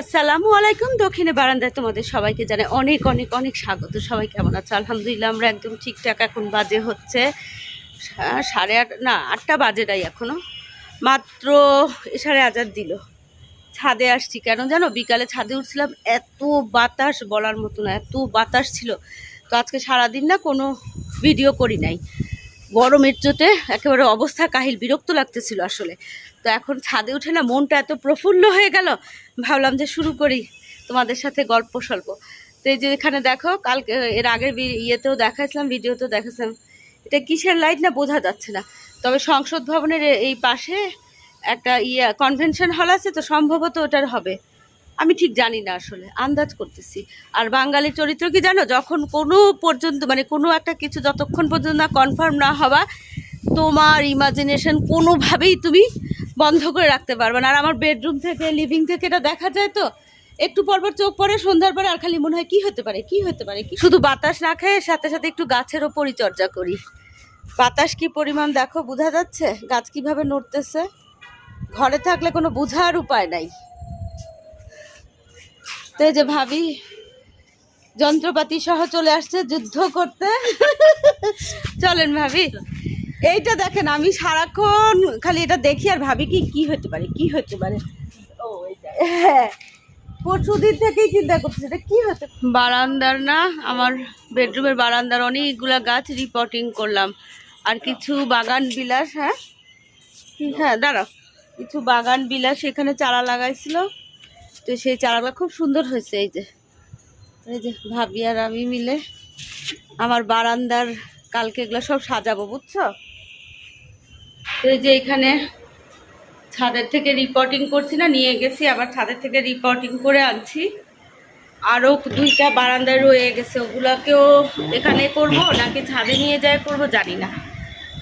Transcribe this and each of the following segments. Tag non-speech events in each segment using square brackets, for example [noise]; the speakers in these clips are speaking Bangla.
আসসালামু আলাইকুম। দক্ষিণে বারান্দায় তোমাদের সবাইকে জানাই অনেক অনেক অনেক স্বাগত। সবাই কেমন আছে? আলহামদুলিল্লাহ আমরা একদম ঠিকঠাক। এখন বাজে হচ্ছে সাড়ে আট, না, আটটা বাজে নাই এখনও মাত্র সাড়ে হাজার দিল। ছাদে আসছি কেন জানো? বিকালে ছাদে উঠছিলাম, এত বাতাস বলার মতো না, এত বাতাস ছিল। তো আজকে সারাদিন না কোনো ভিডিও করি নাই। গরমের চোটে একেবারে অবস্থা কাহিল, বিরক্ত লাগতেছিল আসলে। তো এখন ছাদে উঠে না মনটা এত প্রফুল্ল হয়ে গেল, ভাবলাম যে শুরু করি তোমাদের সাথে গল্প স্বল্প। তো এই যে এখানে দেখো, কালকে এর আগের ইয়েতেও দেখাইছিলাম, ভিডিওতেও দেখাইছিলাম। এটা কিসের লাইট না বোঝা যাচ্ছে না। তবে সংসদ ভবনের এই পাশে একটা ইয়ে কনভেনশন হল আছে তো সম্ভবত ওটার হবে। আমি ঠিক জানি না আসলে আন্দাজ করতেছি। আর বাঙালির চরিত্র কি জানো? যখন কোনো পর্যন্ত মানে কোনো একটা কিছু যতক্ষণ পর্যন্ত না কনফার্ম না হওয়া তোমার ইমাজিনেশন কোনোভাবেই তুমি বন্ধ করে রাখতে পারবে না। আর আমার বেডরুম থেকে লিভিং থেকে এটা দেখা যায় তো একটু পরপর চোখ পড়ে সন্ধ্যার পরে আর খালি মনে হয় কি হতে পারে কি হতে পারে কি শুধু বাতাস না খেয়ে সাথে সাথে একটু গাছেরও পরিচর্যা করি। বাতাস কি পরিমাণ দেখো বোঝা যাচ্ছে? গাছ কীভাবে নড়তেছে? ঘরে থাকলে কোনো বোঝার উপায় নাই। তো এই যে ভাবি যন্ত্রপাতি সহ চলে আসছে যুদ্ধ করতে। চলেন ভাবি এইটা দেখেন আমি সারাক্ষণ খালি এটা দেখি আর ভাবি কি কি হতে পারে কি হতে পারে। হ্যাঁ পরশু দিন থেকেই চিন্তা করছি এটা কি হতে বারান্দার না আমার বেডরুমের বারান্দার অনেকগুলা গাছ রিপোর্টিং করলাম। আর কিছু বাগান বিলাস হ্যাঁ? হ্যাঁ দাঁড়াও। কিছু বাগান বিলাস এখানে চারা লাগাইছিল। তো সেই চারাগুলো খুব সুন্দর হয়েছে, এই যে। এই যে ভাবি আর আমি মিলে আমার বারান্দার কালকে এগুলো সব সাজাবো, বুঝছ? তো এই যে এখানে ছাদের থেকে রিপোর্টিং করছি না, নিয়ে গেছি, আবার ছাদের থেকে রিপোর্টিং করে আনছি। আরও দুইটা বারান্দায় রয়ে গেছে, ওগুলাকেও এখানে করব নাকি ছাদে নিয়ে যায় করব জানি না।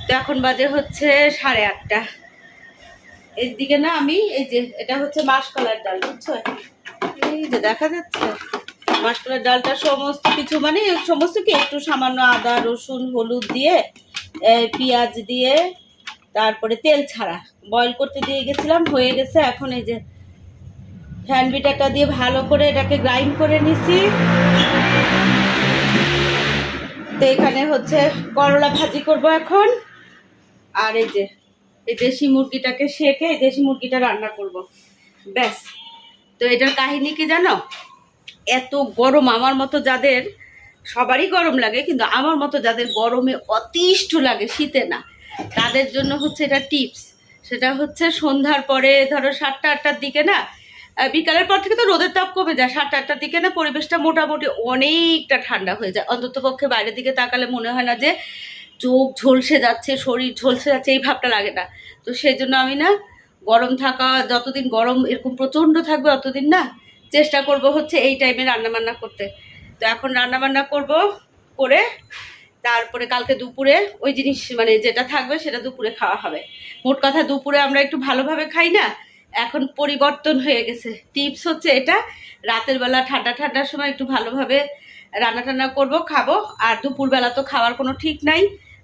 তো এখন বাজে হচ্ছে সাড়ে আটটা। এর দিকে না আমি এই যে, এটা হচ্ছে মাসকলার ডাল, বুঝছ? এই যে দেখা যাচ্ছে। মাসকলার ডালটা সমস্ত কিছু মানে সমস্ত কি, একটু সামান্য আদা, রসুন, হলুদ দিয়ে পেঁয়াজ দিয়ে, তারপরে তেল ছাড়া। বয়েল করতে দিয়ে গেছিলাম, হয়ে গেছে, এখন এই যে হ্যান্ড বিটারটা দিয়ে ভালো করে এটাকে গ্রাইন্ড করে নিছি। তো এখানে হচ্ছে করলা ভাজি করব এখন। আর এই যে এই দেশি মুরগিটাকে শেখে এই দেশি মুরগিটা রান্না করব। ব্যাস। তো এটার কাহিনী কি জানো? এত গরম আমার মতো যাদের, সবারই গরম লাগে, কিন্তু আমার মতো যাদের গরমে অতিষ্ঠ লাগে শীতে না, তাদের জন্য হচ্ছে এটা টিপস। সেটা হচ্ছে সন্ধ্যার পরে ধরো সাতটা আটটার দিকে না বিকালের পর থেকে তো রোদের তাপ কমে যায়, সাতটা আটটার দিকে না পরিবেশটা মোটামুটি অনেকটা ঠান্ডা হয়ে যায়। অন্তত পক্ষে বাইরের দিকে তাকালে মনে হয় না যে চোখ ঝলসে যাচ্ছে, শরীর ঝলসে যাচ্ছে, এই ভাবটা লাগে না। তো সেই জন্য আমি না, গরম থাকা, যতদিন গরম এরকম প্রচণ্ড থাকবে অতদিন না, চেষ্টা করব হচ্ছে এই টাইমে রান্নাবান্না করতে। তো এখন রান্নাবান্না করব করে, তারপরে কালকে দুপুরে ওই জিনিস মানে যেটা থাকবে সেটা দুপুরে খাওয়া হবে। মোট কথা দুপুরে আমরা একটু ভালোভাবে খাই না, এখন পরিবর্তন হয়ে গেছে। টিপস হচ্ছে এটা, রাতের বেলা ঠান্ডা ঠান্ডার সময় একটু ভালোভাবে রান্না টান্না করব, খাব, আর দুপুরবেলা তো খাওয়ার কোনো ঠিক নাই।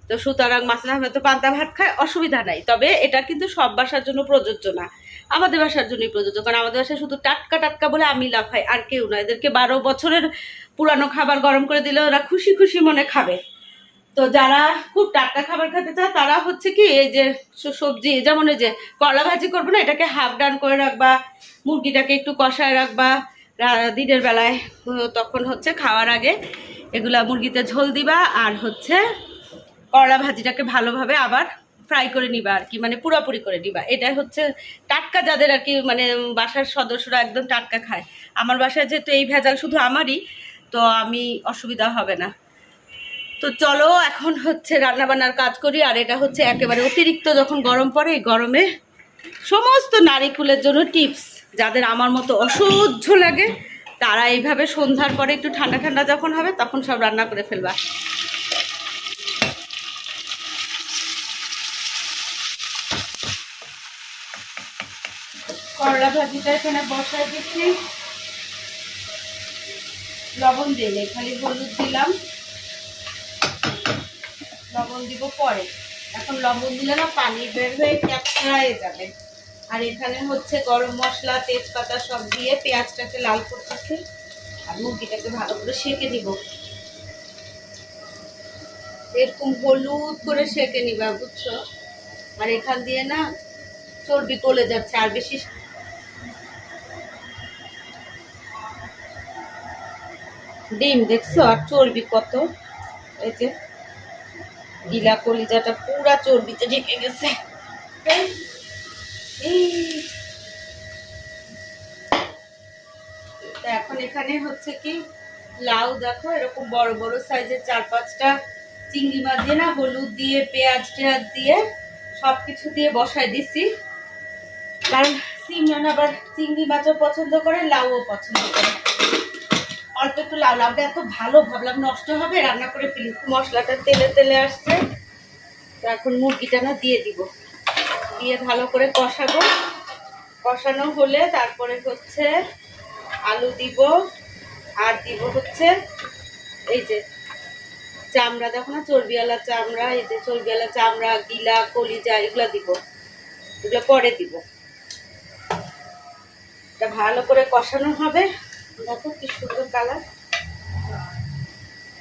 তো সুতরাং মাসুদ আহমেদ তো পান্তা ভাত খায়, অসুবিধা নাই। তবে এটা কিন্তু সব বাসার জন্য প্রযোজ্য না। আমাদের বাসার জন্যই প্রযোজ্য, কারণ আমাদের বাসায় শুধু টাটকা টাটকা বলে আমি লাফাই আর কেউ না। এদেরকে বারো বছরের পুরানো খাবার গরম করে দিলে ওরা খুশি খুশি মনে খাবে। তো যারা খুব টাটকা খাবার খেতে চায়, তারা হচ্ছে কি, এই যে সবজি যেমন এই যে করলা ভাজি করব না, এটাকে হাফ ডান করে রাখবা, মুরগিটাকে একটু কষায় রাখবা। দিনের বেলায় তখন হচ্ছে খাওয়ার আগে এগুলা মুরগিতে ঝোল দিবা, আর হচ্ছে করলা ভাজিটাকে ভালোভাবে আবার ফ্রাই করে নিবা আর কি মানে পুরোপুরি করে নিবা। এটাই হচ্ছে টাটকা যাদের আর কি মানে বাসার সদস্যরা একদম টাটকা খায়। আমার বাসায় যেহেতু এই ভেজাল শুধু আমারই, তো আমি অসুবিধা হবে না। তো চলো এখন হচ্ছে রান্নাবান্নার কাজ করি, আর এটা হচ্ছে একেবারে অতিরিক্ত যখন গরম পড়ে, এই গরমে সমস্ত নারীকুলের জন্য টিপস। যাদের আমার মতো অসহ্য লাগে, তারা এইভাবে সন্ধ্যার পরে একটু ঠান্ডা ঠান্ডা যখন হবে, তখন সব রান্না করে ফেলবা। করলা ভাজিটা এখানে বসাই দিচ্ছি। লবণ দিলে খালি হলুদ দিলাম। লবণ দিব পরে। এখন লবণ দিলে না পানি বের হয়ে ক্যাপচারায় যাবে। আর এখানে হচ্ছে গরম মশলা, তেজপাতা সব দিয়ে পেঁয়াজটাকে লাল করতেছি। আর মুরগিটাকে ভালো করে সেঁকে নিব এরকম হলুদ করে সেঁকে নিবা, বুঝছ? আর এখান দিয়ে না চর্বি গলে যাচ্ছে, আর বেশি ডিম দেখছ? আর চর্বি কত? এই যে গিলা কলিজাটা পুরা চর্বিতে ঢেকে গেছে। এখন এখানে হচ্ছে কি, লাউ দেখো, এরকম বড় বড় সাইজের চার পাঁচটা চিংড়ি মাছ দিয়ে না, হলুদ দিয়ে, পেঁয়াজ টেয়াজ দিয়ে সব কিছু দিয়ে বসাই দিছি। কারণ সিমরান আবার চিংড়ি মাছও পছন্দ করে, লাউও পছন্দ করে। অল্প একটু লাউ, লাউটা এত ভালো ভাবলাম নষ্ট হবে, রান্না করে ফেলি। মশলাটা তেলে তেলে আসছে, তো এখন মুরগিটা না দিয়ে দিব। দিয়ে ভালো করে কষাবো। কষানো হলে তারপরে হচ্ছে আলু দিব, আর দিব হচ্ছে এই যে চামড়া, দেখো না চর্বিওয়ালা চামড়া, এই যে চর্বিওয়ালা চামড়া, গিলা, কলিজা, এগুলো দিব। এগুলো পরে দিব। এটা ভালো করে কষানো হবে। দেখো কি সুন্দর কালার।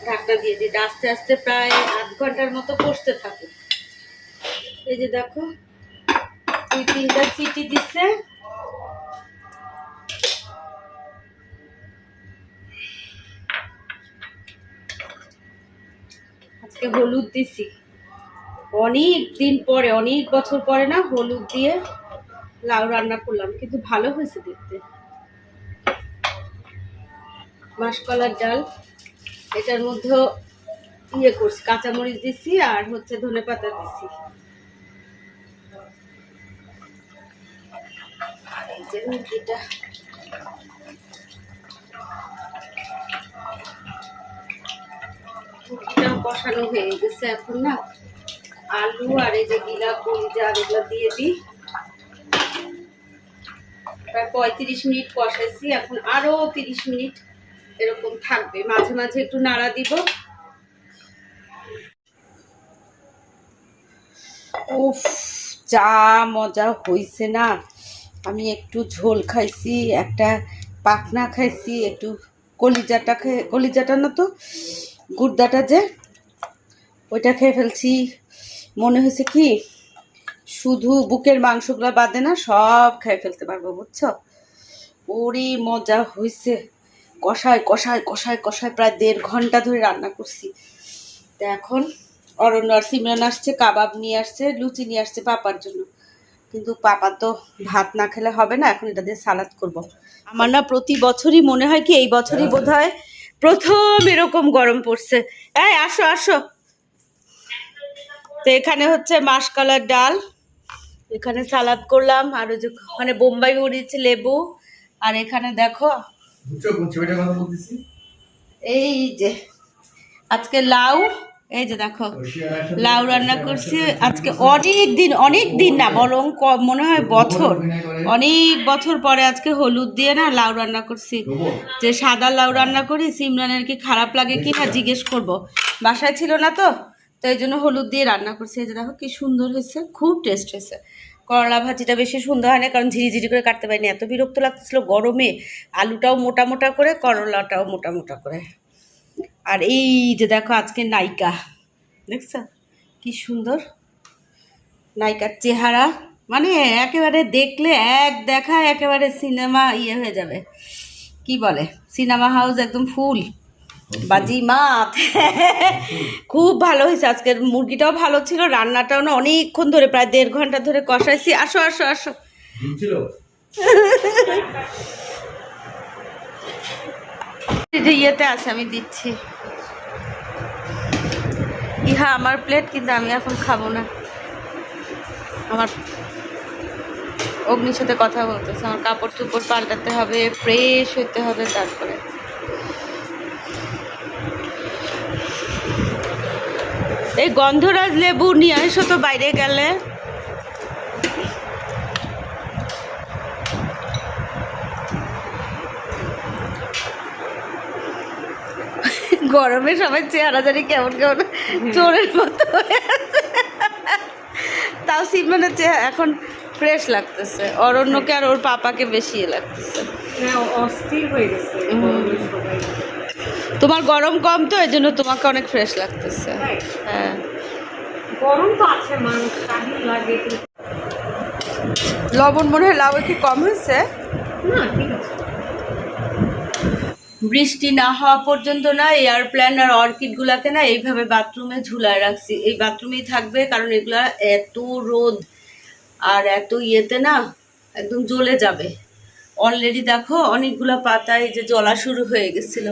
ঢাকনা দিয়ে দিই আস্তে আস্তে প্রায় আধ ঘণ্টার মতো কষতে থাকে। এই যে দেখো দুই তিনটা সিটি দিচ্ছে। আজকে হলুদ দিছি। অনেক দিন পরে, অনেক বছর পরে না হলুদ দিয়ে লাউ রান্না করলাম, কিন্তু ভালো হয়েছে দেখতে। মাসকলার ডাল। এটার মধ্যে ইয়ে করছি, কাঁচামরিচ দিছি আর হচ্ছে ধনে পাতা দিছি। কষানো হয়ে গেছে এখন না। আলু আর এই যে গিলা কলিজা এগুলো দিয়ে দিই। প্রায় পঁয়ত্রিশ মিনিট কষাইছি, এখন আরও তিরিশ মিনিট এরকম থাকবে। মাঝে মাঝে একটু নাড়া দিব। উফ, যা মজা হইছে না। আমি একটু ঝোল খাইছি, একটা পাখনা খাইছি, একটু কলিজাটা খাই কলিজাটা না তো, গুড়দাটা যে, ওইটা খেয়ে ফেলছি। মনে হয়েছে কি, শুধু বুকের মাংসগুলো বাদে না, সব খেয়ে ফেলতে পারব, বুঝছ? ওরই মজা হয়েছে কষায় কষায় কষায় কষায় প্রায় দেড় ঘণ্টা ধরে রান্না করছি। তো এখন অরণ্য আর সিমরান আসছে কাবাব নিয়ে আসছে লুচি নিয়ে আসছে পাপার জন্য। কিন্তু পাপা তো ভাত না খেলে হবে না এখন এটা দিয়ে সালাদ করব। আমার না প্রতি বছরই মনে হয় কি এই বছরই বোধ হয় প্রথম এরকম গরম পড়ছে। এই আসো আসো। তো এখানে হচ্ছে মাসকলার ডাল। এখানে সালাদ করলাম আর ওই যে মানে বোম্বাই মরিচ লেবু। আর এখানে দেখো বুঝছ? বুঝছ এটা কথা বলতেছি? এই যে আজকে লাউ এই যে দেখো লাউ রান্না করছি। আজকে অনেক দিন অনেক দিন না বরং মনে হয় বছর অনেক বছর পরে আজকে হলুদ দিয়ে না লাউ রান্না করছি। যে সাদা লাউ রান্না করি সিমরানের কি খারাপ লাগে কি না জিজ্ঞেস করব। বাসায় ছিল না তো তো এই জন্য হলুদ দিয়ে রান্না করছি। এই যে দেখো কি সুন্দর হয়েছে খুব টেস্ট হয়েছে। করলা ভাজিটা বেশি সুন্দর হয় না, কারণ ঝিরিঝিরি করে কাটতে পারিনি। এত বিরক্ত লাগতেছিল গরমে, আলুটাও মোটা মোটা করে, করলাটাও মোটা মোটা করে। আর এই যে দেখো আজকে নায়িকা, দেখছ? কি সুন্দর। নায়িকার চেহারা মানে একেবারে দেখলে এক দেখা একেবারে সিনেমা ইয়ে হয়ে যাবে। কি বলে? সিনেমা হাউস একদম ফুল। বাজি মাত খুব ভালো হয়েছে আজকের মুরগিটাও ভালো ছিল রান্নাটাও না অনেকক্ষণ ধরে প্রায় দেড় ঘণ্টা ধরে কষাইছি। আসো আসো আসো। যে ইয়েতে আছে আমি দিচ্ছি। ইহা আমার প্লেট কিন্তু আমি এখন খাব না। আমার অগ্নির সাথে কথা বলতেছে আমার কাপড় চোপড় পাল্টাতে হবে ফ্রেশ হতে হবে তারপরে। এই গন্ধরাজ লেবু নিয়ে আসো তো বাইরে গেলে। গরমে সবাই চেহারা জানি কেমন কেমন চোরের মতো হয়ে আছে। তাও সিমরানের চেহারা এখন ফ্রেশ লাগতেছে। অরণ্যকে আর ওর পাপাকে বেশি লাগতেছে। হ্যাঁ, অস্থির হয়ে গেছে। তোমার গরম কম তো এই জন্য তোমাকে অনেক ফ্রেশ লাগতেছে। হ্যাঁ। গরম তো আছে মানুষ লাগে লবণ মনে হয় লাউ কি কম হয়েছে? না ঠিক আছে। বৃষ্টি না হওয়া পর্যন্ত না এয়ার প্ল্যান আর অর্কিড গুলাকে না এইভাবে বাথরুমে ঝুলায় রাখছি। এই বাথরুমেই থাকবে কারণ এগুলা এত রোদ আর এত ইয়েতে না একদম জ্বলে যাবে। অলরেডি দেখো অনেকগুলো পাতা এই যে জ্বলা শুরু হয়ে গেছিল।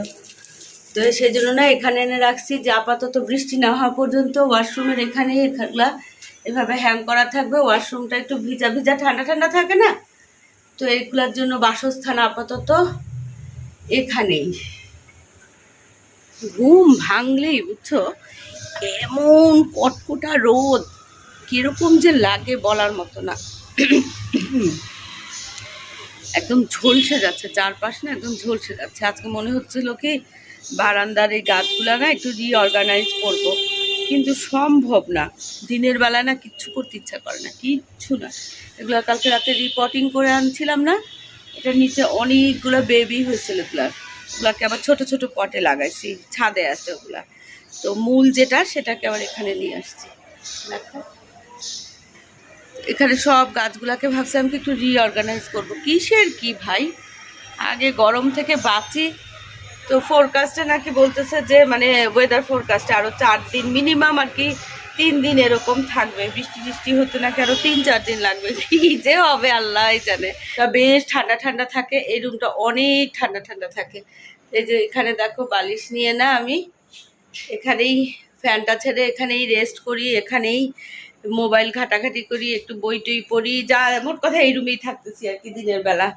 তো সেই জন্য না এখানে এনে রাখছি, যে আপাতত বৃষ্টি না হওয়া পর্যন্ত ওয়াশরুমের এখানেই এগুলা এভাবে হ্যাং করা থাকবে, ওয়াশরুমটা একটু ভিজা ভিজা, ঠান্ডা ঠান্ডা থাকে না? তো এগুলার জন্য বাসস্থান আপাতত এখানেই। ঘুম ভাঙলেই বুঝছ, এমন কটকটা রোদ, কীরকম যে লাগে বলার মতো না। একদম ঝলসে যাচ্ছে, চারপাশ না একদম ঝলসে যাচ্ছে। আজকে মনে হচ্ছিল কি বারান্দার এই গাছগুলো না একটু রিঅর্গানাইজ করব। কিন্তু সম্ভব না। দিনের বেলা না কিচ্ছু করতে ইচ্ছা করে না, কিচ্ছু না। এগুলো কালকে রাতে রিপোর্টিং করে আনছিলাম না। এটার নিচে অনেকগুলো বেবি হয়েছিল এগুলার ওগুলাকে আবার ছোট ছোট পটে লাগাইছি, ছাদে আছে ওগুলা। তো মূল যেটা, সেটাকে আবার এখানে নিয়ে আসছি। এখানে সব গাছগুলাকে ভাবছিলাম কি একটু রিঅর্গানাইজ করব। কিসের কি ভাই? আগে গরম থেকে বাঁচি তো ফোরকাস্টে নাকি বলতেছে যে মানে ওয়েদার ফোরকাস্টে আরও চার দিন মিনিমাম আর কি তিন দিন এরকম থাকবে। বৃষ্টি টিষ্টি হতে নাকি আরও তিন চার দিন লাগবে। [laughs] কি যে হবে, আল্লাহ জানে। তা বেশ ঠান্ডা ঠান্ডা থাকে, এই রুমটা অনেক ঠান্ডা ঠান্ডা থাকে। এই যে এখানে দেখো বালিশ নিয়ে না আমি এখানেই ফ্যানটা ছেড়ে এখানেই রেস্ট করি, এখানেই মোবাইল ঘাটাঘাটি করি, একটু বই টই পড়ি, যা মোট কথা এই রুমেই থাকতেছি আর কি দিনের বেলা।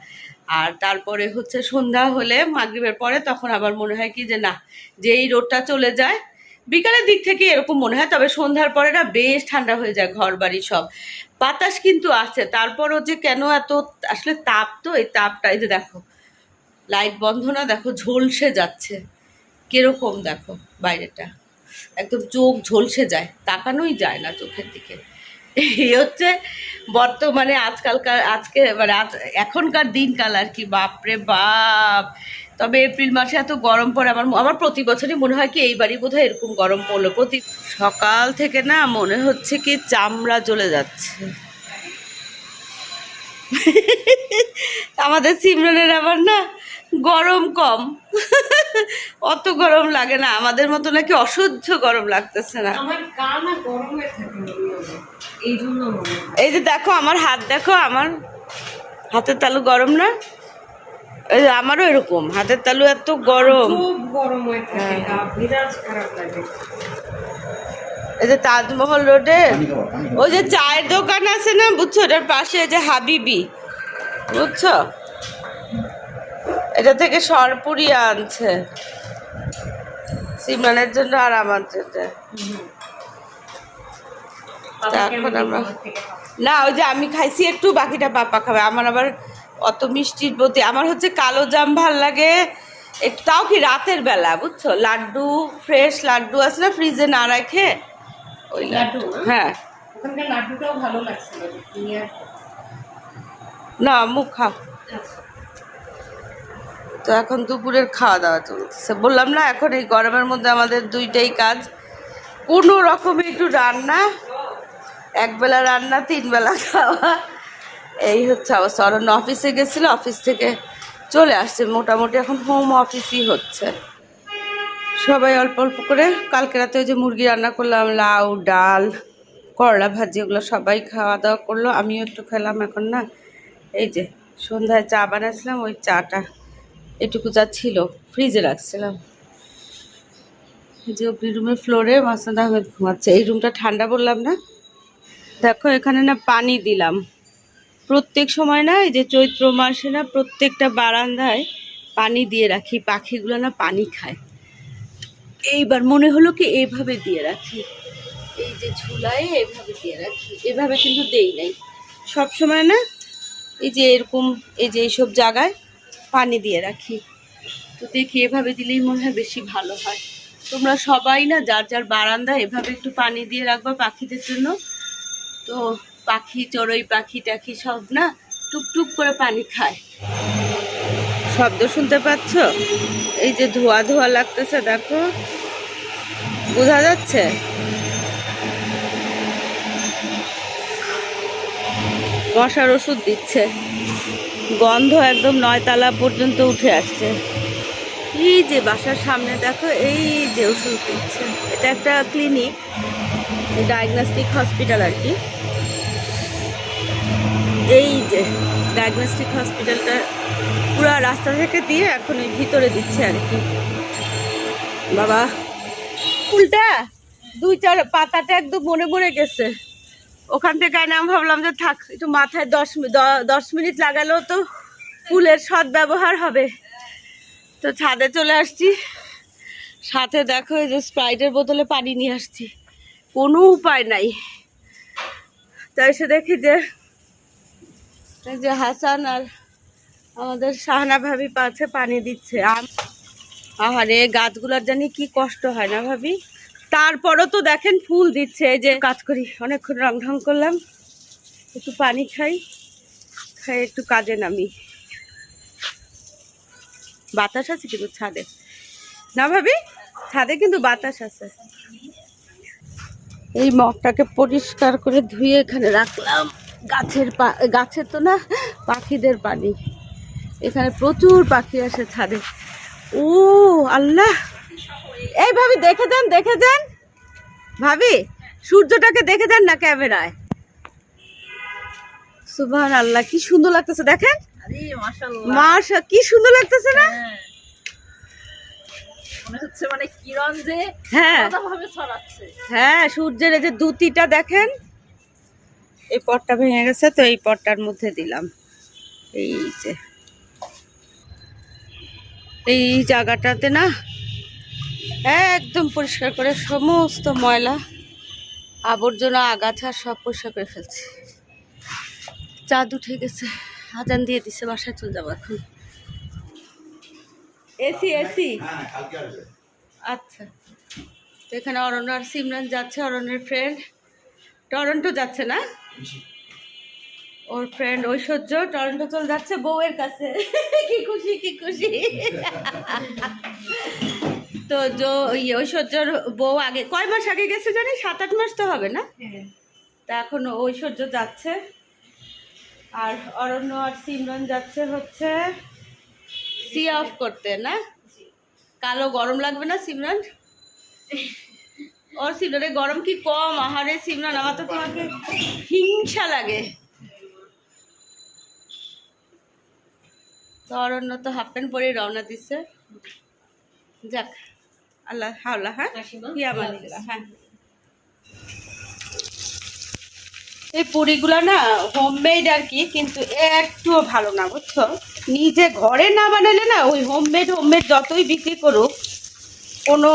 আর তারপরে হচ্ছে সন্ধ্যা হলে মাগরিবের পরে তখন আবার মনে হয় কি যে না যে এই রোডটা চলে যায়, বিকালের দিক থেকে এরকম মনে হয়, তবে সন্ধ্যার পরে না বেশ ঠান্ডা হয়ে যায় ঘর বাড়ি সব। বাতাস কিন্তু আছে, তারপরও যে কেন এত আসলে তাপ তো, এই তাপটা, এই যে দেখো, লাইট বন্ধ না, দেখো ঝলসে যাচ্ছে। কীরকম দেখো বাইরেটা? একদম চোখ ঝলসে যায়, তাকানোই যায় না চোখের দিকে। এই হচ্ছে বর্তমানে আজকালকার, আজকে মানে এখনকার দিনকাল আর কি, বাপরে বাপ। তবে এপ্রিল মাসে এত গরম পড়ে, আমার আমার প্রতি বছরই মনে হয় কি এইবারই বোধ হয় এরকম গরম পড়ল। প্রতি সকাল থেকে না মনে হচ্ছে কি চামড়া জ্বলে যাচ্ছে। আমাদের সিমরনের আবার না গরম কম। অত গরম লাগে না। আমাদের মতো নাকি অসহ্য গরম লাগতেছে না। এই যে দেখো আমার হাত দেখো আমার হাতের তালু গরম না? এই যে আমারও এরকম হাতের তালু এত গরম। গরম হয়ে থাকে। গা বিরাজ খারাপ লাগে। এই যে তাজমহল রোডে। ওই যে চায়ের দোকান আছে না বুঝছ? ওটার পাশে যে হাবিবি বুঝছ? এটা থেকে সরপুরি আনছে। সিমরানের জন্য আর আমার জন্য। এখন আমরা-। না ওই যে আমি খাইছি একটু বাকিটা পাপা খাবে। আমার আবার অত মিষ্টির প্রতি আমার হচ্ছে কালো জাম ভালো লাগে। তাও কি রাতের বেলা বুঝছ? লাড্ডু ফ্রেশ লাড্ডু আছে না ফ্রিজে না রাখে ওই লাড্ডু লাড্ডু। হ্যাঁ। লাড্ডুটাও ভালো লাগছিল না মুখ খাও। আচ্ছা। তো এখন দুপুরের খাওয়া দাওয়া চলতেছে। বললাম না, এখন এই গরমের মধ্যে আমাদের দুইটাই কাজ। কোনো রকমে একটু রান্না, একবেলা রান্না তিন বেলা খাওয়া। এই হচ্ছে অবস্থা। অরণ্য অফিসে গেছিল অফিস থেকে চলে আসছে। মোটামুটি এখন হোম অফিসই হচ্ছে। সবাই অল্প অল্প করে, কালকে রাতে ওই যে মুরগি রান্না করলাম, লাউ, ডাল, করলা ভাজি, ওগুলো সবাই খাওয়া দাওয়া করল। আমিও একটু খেলাম এখন না। এই যে সন্ধ্যায় চা বানাচ্ছিলাম ওই চাটা এটুকু যা ছিল ফ্রিজে রাখছিলাম। যে অগ্নি রুমের ফ্লোরে মাসুদ আহমেদ ঘুমাচ্ছে। এই রুমটা ঠান্ডা বললাম না? দেখো, এখানে না পানি দিলাম। প্রত্যেক সময় না, এই যে চৈত্র মাসে না প্রত্যেকটা বারান্দায় পানি দিয়ে রাখি। পাখিগুলো না পানি খায়। এইবার মনে হলো কি এইভাবে দিয়ে রাখি। এই যে ঝুলায় এইভাবে দিয়ে রাখি। এভাবে কিন্তু দেই নাই। সব সময় না, এই যে এরকম, এই যে এইসব জায়গায় পানি দিয়ে রাখি। তো দেখি এভাবে দিলেই মনে হয় বেশি ভালো হয়। তোমরা সবাই না যার যার বারান্দা এভাবে একটু পানি দিয়ে রাখবা পাখিদের জন্য। তো পাখি চড়ুই পাখি টাখি সব না টুকটুক করে পানি খায়। শব্দ শুনতে পাচ্ছ? এই যে ধোয়া ধোয়া লাগতেছে দেখো। বোঝা যাচ্ছে? মশার ওষুধ দিচ্ছে। গন্ধ একদম নয়তলা পর্যন্ত উঠে আসছে। এই যে বাসার সামনে দেখো, এই যে ওষুধ দিচ্ছে। এটা একটা ক্লিনিক ডায়াগনস্টিক হসপিটাল আর কি। এই যে ডায়াগনস্টিক হসপিটালটা পুরো রাস্তা থেকে দিয়ে এখন ওই ভিতরে দিচ্ছে আর কি। বাবা ফুলটা দুই চার পাতাটা একদম মনে মনে গেছে। ওখান থেকে আইনা আমি ভাবলাম যে থাক, একটু মাথায় দশ দশ মিনিট লাগালেও তো ফুলের সৎ ব্যবহার হবে। তো ছাদে চলে আসছি। সাথে দেখো এই যে স্প্রাইটের বোতলে পানি নিয়ে আসছি। কোনো উপায় নাই। তাই এসে দেখি যে, এই যে হাসান আর আমাদের শাহানা ভাবি পাচ্ছে পানি দিচ্ছে। আম আহারে, গাছগুলোর জানি কি কষ্ট হয় না ভাবি? তারপরও তো দেখেন ফুল দিচ্ছে, এই যে কাজ করি, অনেকক্ষণ রং ঢং করলাম, একটু পানি খাই খাই, একটু কাজে নামি। বাতাস আছে কিন্তু ছাদে। না ভাবি? ছাদে কিন্তু বাতাস আছে। এই মগটাকে পরিষ্কার করে ধুয়ে এখানে রাখলাম। গাছের পা গাছের তো না, পাখিদের পানি। এখানে প্রচুর পাখি আসে ছাদে। ও আল্লাহ! এই ভাবি দেখে যান দেখে যান। ভাবি সূর্যটাকে দেখে যান না ক্যামেরায়। সুবাহ আল্লাহ কি সুন্দর লাগতেছে দেখেন। মাশা কি সুন্দর লাগতেছে না? হ্যাঁ। হচ্ছে মানে কিরণ যে হ্যাঁ। ছড়াচ্ছে। হ্যাঁ সূর্যের এই যে দুতিটা দেখেন। এই পটটা ভেঙে গেছে তো এই পটটার মধ্যে দিলাম। এই যে। এই জায়গাটাতে না একদম পরিষ্কার করে সমস্ত ময়লা, আবর্জনা, আগাছা সব পরিষ্কার করে ফেলছি। চাঁদ উঠে গেছে, আজান দিয়ে দিছে, বাসায় চলে যাব এখন। এসি এসি আচ্ছা। তো এখানে অরণ্য আর সিমরান যাচ্ছে, অরণ্যের ফ্রেন্ড টরন্টো যাচ্ছে না? ওর ফ্রেন্ড ঐশ্বর্য, টরন্টো চলে যাচ্ছে, বউয়ের কাছে। [laughs] কি খুশি কি খুশি। [laughs] তো জো ইয়ে ঐশ্বর্যর বউ আগে কয় মাস আগে গেছে জানি সাত আট মাস তো হবে না? হ্যাঁ। তা এখন ঐশ্বর্য যাচ্ছে। আর অরণ্য আর সিমরন যাচ্ছে হচ্ছে সি অফ করতে না? কালো গরম লাগবে না সিমরান? [laughs] ওর সিমরানে গরম কি কম? আহারে সিমরন আমার তো তোমাকে হিংসা লাগে। তো অরণ্য তো হাফ প্যান্ট পরে রওনা দিচ্ছে যাক। আল্লাহ হাওলা হ্যাঁ? হ্যাঁ। এই পুরিগুলো না হোমমেড আর কি কিন্তু একটুও ভালো না বুঝছ? নিজে ঘরে না বানালে না ওই হোমমেড হোমমেড যতই বিক্রি করুক কোনো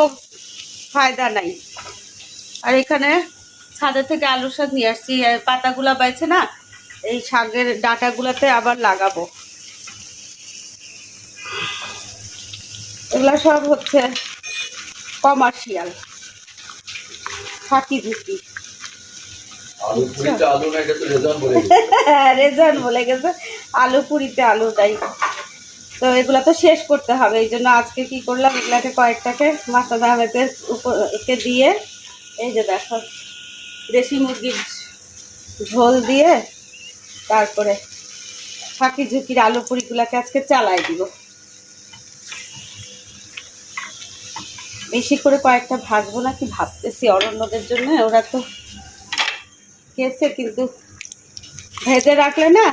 ফায়দা নাই। আর এখানে ছাদের থেকে আলু শাক নিয়ে আসছি আর পাতাগুলা পাইছে না এই শাকের ডাঁটাগুলোতে আবার লাগাবো। এগুলা সব হচ্ছে কমার্শিয়াল। ফাঁকি বলে রেজান বলে গেছে। আলু পুরিতে আলু দেয় তো এগুলা তো শেষ করতে হবে এই জন্য আজকে কি করলাম এগুলাকে কয়েকটাকে মাসাদ আহমেদের উপরকে দিয়ে এই যে দেখো দেশি মুরগির ঝোল দিয়ে তারপরে ফাঁকি ঝুঁকির আলু পুরিগুলাকে আজকে চালাই দিব। বেশি করে কয়েকটা ভাজবো নাকি ভাবতেছি অরণ্যদের জন্য ওরা তো খেয়েছে কিন্তু ভেজে রাখলে না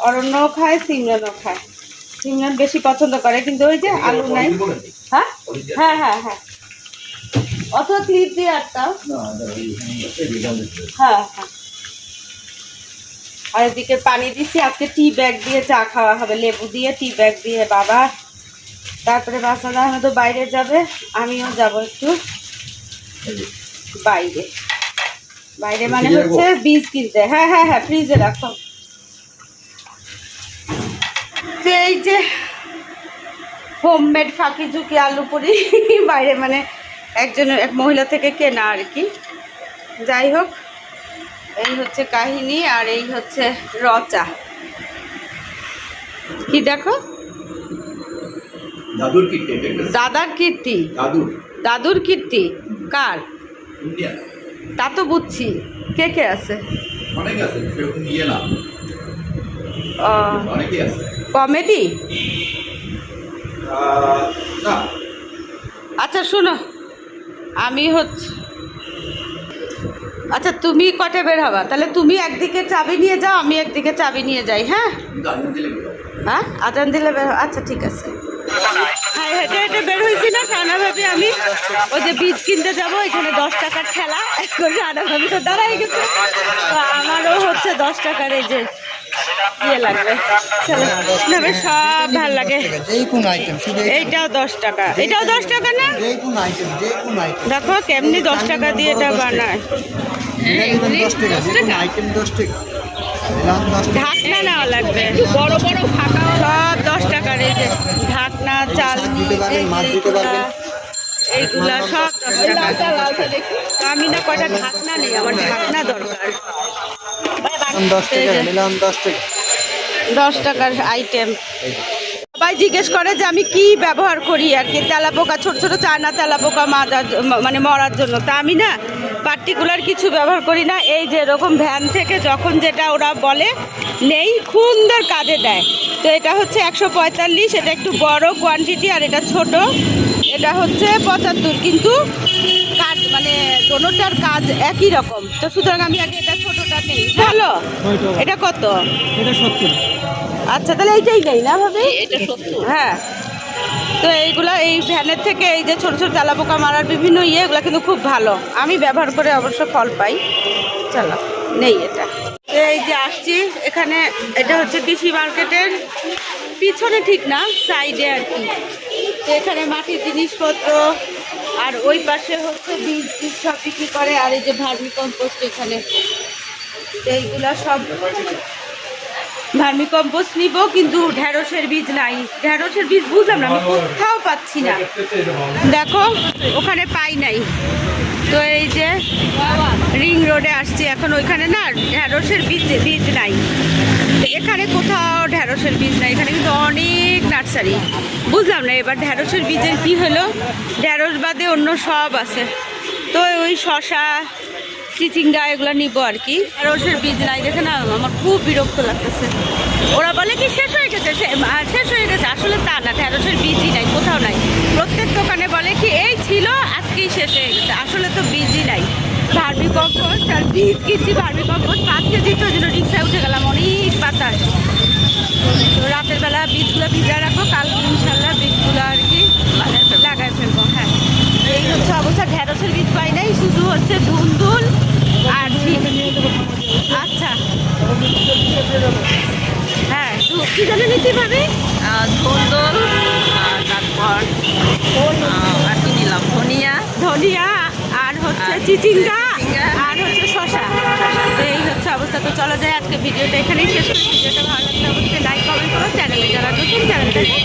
অরণ্যও খায় সিমরানও খায়। সিমরান বেশি পছন্দ করে কিন্তু ওই যে আলু নাই। হ্যাঁ? হ্যাঁ হ্যাঁ হ্যাঁ। অথবা ক্লিপ দিয়ে দিচ্ছে। হ্যাঁ হ্যাঁ। আর এদিকে পানি দিছি আজকে টি ব্যাগ দিয়ে চা খাওয়া হবে। লেবু দিয়ে টি ব্যাগ দিয়ে বাবা। তারপরে বাসাদ আহমেদও বাইরে যাবে আমিও যাব একটু বাইরে। বাইরে মানে হচ্ছে বীজ কিনতে। হ্যাঁ হ্যাঁ হ্যাঁ ফ্রিজে রাখো। এই যে হোমমেড ফাঁকি ঝুঁকি আলু পুরি বাইরে মানে একজন এক মহিলা থেকে কেনা আর কি। যাই হোক এই হচ্ছে কাহিনী আর এই হচ্ছে রচা। কি দেখো? দাদুর কীর্তি দাদার কীর্তি? দাদুর। দাদুর কীর্তি? কার? তা তো বুঝছি। কে কে আছে? অনেক আছে ইয়ে না। অনেকেই আছে। কমেডি? আচ্ছা শোনো। আমি হচ্ছে আচ্ছা তুমি কটে বের হবা? তাহলে তুমি একদিকে চাবি নিয়ে যাও আমি একদিকে চাবি নিয়ে যাই হ্যাঁ। হ্যাঁ? আজান দিলে বের আচ্ছা ঠিক আছে। হ্যাঁ হেঁটে হেঁটে বের হয়েছি না রানা ভাবি আমি। ওই যে বীজ কিনতে যাব এখানে দশ টাকার ঠেলা। এখন রানা ভাবি তো দাঁড়াই গেছে। আমারও হচ্ছে দশ টাকার এই যে ইয়ে লাগবে। চলো না সব ভালো লাগে। এইটাও দশ টাকা। এটাও দশ টাকা না? দেখো কেমনি দশ টাকা দিয়ে এটা বানায় দশ টাকা যে কোনো আইটেম দশ টাকা। এলাম দশ টাকা। ঢাকনা নেওয়া লাগবে। বড় বড় ফাঁকা সব দশ টাকার এই যে ঢাকনা চাল। এইগুলা সব দশ টাকা। আমি না কয়টা ঢাকনা নেই আমার ঢাকনা দরকার। টাকা দশ টাকার আইটেম সবাই জিজ্ঞেস করে যে আমি কি ব্যবহার করি আর কি তেলা পোকা ছোট ছোট চায়না তেলা পোকা মাজার মানে মরার জন্য। তা আমি না পার্টিকুলার কিছু ব্যবহার করি না, এই যে এরকম ভ্যান থেকে যখন যেটা ওরা বলে, নেই সুন্দর কাজে দেয়। তো এটা হচ্ছে একশো পঁয়তাল্লিশ, এটা একটু বড় কোয়ান্টিটি আর এটা ছোট, এটা হচ্ছে পঁচাত্তর। কিন্তু কাজ মানে দোনোটার কাজ একই রকম। তো সুতরাং আমি আগে এটা ছোটটা নেই। ভালো? এটা কত? এটা সত্যি আচ্ছা তাহলে এইটাই নেই না ভাবে? এটা সত্য হ্যাঁ। তো এইগুলা এই ভ্যানের থেকে এই যে ছোট ছোট তেলা পোকা মারার বিভিন্ন ইয়ে এগুলো কিন্তু খুব ভালো। আমি ব্যবহার করে অবশ্য ফল পাই। চলো নেই এটা। এই যে আসছি এখানে এটা হচ্ছে কৃষি মার্কেটের পিছনে ঠিক না সাইডে আর কি। তো এখানে মাটির জিনিসপত্র আর ওই পাশে হচ্ছে বীজ বীজ সব বিক্রি করে আর এই যে ভার্মি কম্পোস্ট এখানে। তো এইগুলা সব ভার্মি কম্পোস্ট নিব কিন্তু ঢেঁড়সের বীজ নাই। ঢেঁড়সের বীজ বুঝলাম না আমি কোথাও পাচ্ছি না। দেখো ওখানে পাই নাই। তো এই যে রিং রোডে আসছি এখন ওইখানে না ঢেঁড়সের বীজ বীজ নাই। এখানে কোথাও ঢেঁড়সের বীজ নাই এখানে কিন্তু অনেক নার্সারি। বুঝলাম না এবার ঢেঁড়সের বীজের কি হলো? ঢেঁড়স বাদে অন্য সব আছে। তো ওই শশা চিচিঙ্গা, এগুলো নিবো আর কি। ঢেঁড়সের বীজ নাই, দেখে না আমার খুব বিরক্ত লাগতেছে। ওরা বলে কি শেষ হয়ে গেছে? শেষ হয়ে গেছে। আসলে তা না, ঢেঁড়সের বীজই নাই, কোথাও নাই। প্রত্যেক দোকানে বলে কি, এই ছিল, আজকেই শেষ হয়ে গেছে। আসলে তো বীজই নাই। ভার্মি কম্পোস্ট আর বীজ কিনছি, ভার্মি কম্পোস্ট। পাঁচ কেজি তো ওই রিক্সায় উঠে গেলাম, অনেক বাতাস তো রাতের বেলা বীজগুলো ভিজা রাখব, কালকে ইনশাল্লাহ বীজগুলো আর কি মানে লাগাই ফেলব হ্যাঁ এই হচ্ছে অবস্থা ঢেঁড়সের বীজ পাই নাই শুধু হচ্ছে ধুন্দুল আর আচ্ছা। হ্যাঁ কি জানো নিতে পাবে ধুন্দল আর তারপর আর কি নিলাম? ধনিয়া। ধনিয়া আর হচ্ছে চিচিঙ্গা আর হচ্ছে শশা এই হচ্ছে অবস্থা। তো চলো যায় আজকে ভিডিওটা এখানেই শেষ করি। ভিডিওটা ভালো লাগলে অবশ্যই লাইক কমেন্ট করো। চ্যানেলে যারা নতুন চ্যানেলটাকে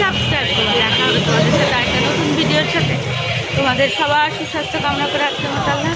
সাবস্ক্রাইব করো। দেখা হবে তোমাদের সাথে আরেকটা নতুন ভিডিওর সাথে। তোমাদের সবার সুস্বাস্থ্য কামনা করে আজকে মতো আল্লাহ।